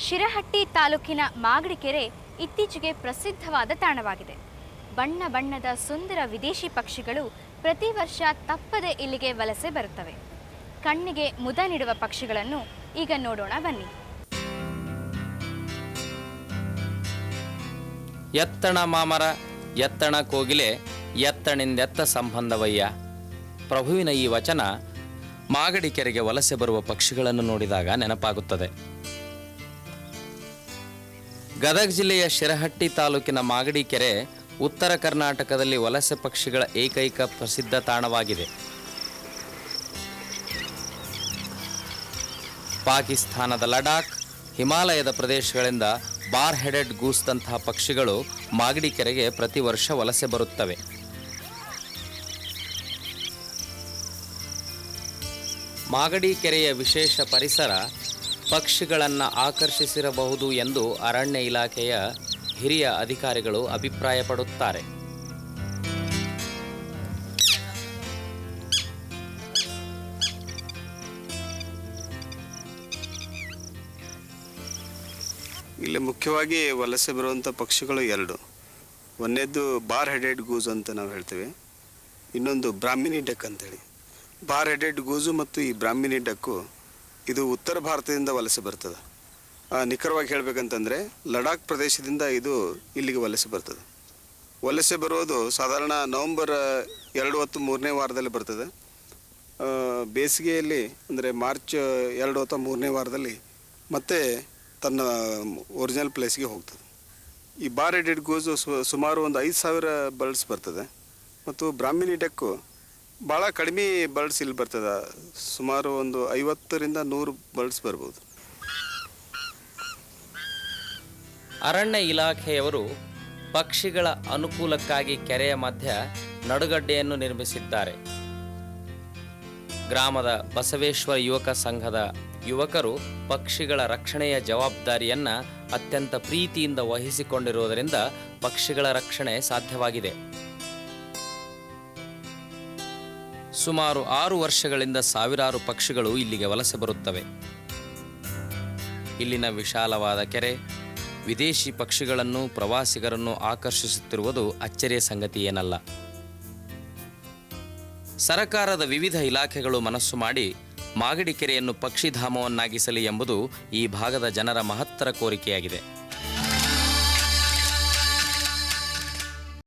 ಶಿರಹಟ್ಟಿ ತಾಲೂಕಿನ ಮಾಗಡಿಕೆರೆ ಇತ್ತೀಚೆಗೆ ಪ್ರಸಿದ್ಧವಾದ ತಾಣವಾಗಿದೆ. ಬಣ್ಣ ಬಣ್ಣದ ಸುಂದರ ವಿದೇಶಿ ಪಕ್ಷಿಗಳು ಪ್ರತಿ ವರ್ಷ ತಪ್ಪದೆ ಇಲ್ಲಿಗೆ ವಲಸೆ ಬರುತ್ತವೆ. ಕಣ್ಣಿಗೆ ಮುದ ನೀಡುವ ಪಕ್ಷಿಗಳನ್ನು ಈಗ ನೋಡೋಣ ಬನ್ನಿ. ಎತ್ತಣ ಮಾಮರ, ಎತ್ತಣ ಕೋಗಿಲೆ, ಎತ್ತಣಿಂದೆತ್ತ ಸಂಬಂಧವಯ್ಯ. ಪ್ರಭುವಿನ ಈ ವಚನ ಮಾಗಡಿಕೆರೆಗೆ ವಲಸೆ ಬರುವ ಪಕ್ಷಿಗಳನ್ನು ನೋಡಿದಾಗ ನೆನಪಾಗುತ್ತದೆ. ಗದಗ ಜಿಲ್ಲೆಯ ಶಿರಹಟ್ಟಿ ತಾಲೂಕಿನ ಮಾಗಡಿ ಕೆರೆ ಉತ್ತರ ಕರ್ನಾಟಕದಲ್ಲಿ ವಲಸೆ ಪಕ್ಷಿಗಳ ಏಕೈಕ ಪ್ರಸಿದ್ಧ ತಾಣವಾಗಿದೆ. ಪಾಕಿಸ್ತಾನದ ಲಡಾಖ್, ಹಿಮಾಲಯದ ಪ್ರದೇಶಗಳಿಂದ ಬಾರ್ ಹೆಡೆಡ್ ಗೂಸ್ದಂತಹ ಪಕ್ಷಿಗಳು ಮಾಗಡಿ ಕೆರೆಗೆ ಪ್ರತಿ ವರ್ಷ ವಲಸೆ ಬರುತ್ತವೆ. ಮಾಗಡಿ ಕೆರೆಯ ವಿಶೇಷ ಪರಿಸರ ಪಕ್ಷಿಗಳನ್ನು ಆಕರ್ಷಿಸಿರಬಹುದು ಎಂದು ಅರಣ್ಯ ಇಲಾಖೆಯ ಹಿರಿಯ ಅಧಿಕಾರಿಗಳು ಅಭಿಪ್ರಾಯಪಡುತ್ತಾರೆ. ಇಲ್ಲಿ ಮುಖ್ಯವಾಗಿ ವಲಸೆ ಬರುವಂಥ ಪಕ್ಷಿಗಳು ಎರಡು. ಒಂದೇದ್ದು ಬಾರ್ ಹೆಡೆಡ್ ಗೂಸ್ ಅಂತ ನಾವು ಹೇಳ್ತೇವೆ. ಇನ್ನೊಂದು ಬ್ರಾಹ್ಮಿನಿ ಡಕ್ ಅಂತೇಳಿ. ಬಾರ್ ಹೆಡೆಡ್ ಗೂಸು ಮತ್ತು ಈ ಬ್ರಾಹ್ಮಿನಿ ಡಕ್ಕು ಇದು ಉತ್ತರ ಭಾರತದಿಂದ ವಲಸೆ ಬರ್ತದೆ. ನಿಖರವಾಗಿ ಹೇಳಬೇಕಂತಂದರೆ ಲಡಾಖ್ ಪ್ರದೇಶದಿಂದ ಇದು ಇಲ್ಲಿಗೆ ವಲಸೆ ಬರ್ತದೆ. ವಲಸೆ ಬರೋದು ಸಾಧಾರಣ ನವಂಬರ್ ಎರಡು ಹೊತ್ತು ಮೂರನೇ ವಾರದಲ್ಲಿ ಬರ್ತದೆ. ಬೇಸಿಗೆಯಲ್ಲಿ ಅಂದರೆ ಮಾರ್ಚ್ ಎರಡು ಅಥವಾ ಮೂರನೇ ವಾರದಲ್ಲಿ ಮತ್ತೆ ತನ್ನ ಒರಿಜಿನಲ್ ಪ್ಲೇಸ್ಗೆ ಹೋಗ್ತದೆ. ಈ ಬಾರ್ ಎಡೆಡ್ ಗೋಸು ಸುಮಾರು ಒಂದು ಐದು ಸಾವಿರ ಬರ್ಡ್ಸ್ ಬರ್ತದೆ. ಮತ್ತು ಬ್ರಾಹ್ಮಿನಿ ಡಕ್ಕು ಭಾಳ ಕಡಿಮೆ ಬರ್ಡ್ಸ್ ಇಲ್ಲಿ ಬರ್ತದೆ. ಸುಮಾರು ಒಂದು ಐವತ್ತರಿಂದ ನೂರು ಬರ್ಡ್ಸ್ ಬರ್ಬೋದು. ಅರಣ್ಯ ಇಲಾಖೆಯವರು ಪಕ್ಷಿಗಳ ಅನುಕೂಲಕ್ಕಾಗಿ ಕೆರೆಯ ಮಧ್ಯ ನಡುಗಡ್ಡೆಯನ್ನು ನಿರ್ಮಿಸಿದ್ದಾರೆ. ಗ್ರಾಮದ ಬಸವೇಶ್ವರ ಯುವಕ ಸಂಘದ ಯುವಕರು ಪಕ್ಷಿಗಳ ರಕ್ಷಣೆಯ ಜವಾಬ್ದಾರಿಯನ್ನು ಅತ್ಯಂತ ಪ್ರೀತಿಯಿಂದ ವಹಿಸಿಕೊಂಡಿರುವುದರಿಂದ ಪಕ್ಷಿಗಳ ರಕ್ಷಣೆ ಸಾಧ್ಯವಾಗಿದೆ. ಸುಮಾರು ಆರು ವರ್ಷಗಳಿಂದ ಸಾವಿರಾರು ಪಕ್ಷಿಗಳು ಇಲ್ಲಿಗೆ ವಲಸೆ ಬರುತ್ತವೆ. ಇಲ್ಲಿನ ವಿಶಾಲವಾದ ಕೆರೆ, ವಿದೇಶಿ ಪಕ್ಷಿಗಳನ್ನು, ಪ್ರವಾಸಿಗರನ್ನು ಆಕರ್ಷಿಸುತ್ತಿರುವುದು ಅಚ್ಚರಿಯ ಸಂಗತಿ ಏನಲ್ಲ. ಸರಕಾರದ ವಿವಿಧ ಇಲಾಖೆಗಳು ಮನಸ್ಸು ಮಾಡಿ ಮಾಗಡಿ ಕೆರೆಯನ್ನು ಪಕ್ಷಿಧಾಮವನ್ನಾಗಿಸಲಿ ಎಂಬುದು ಈ ಭಾಗದ ಜನರ ಮಹತ್ತರ ಕೋರಿಕೆಯಾಗಿದೆ.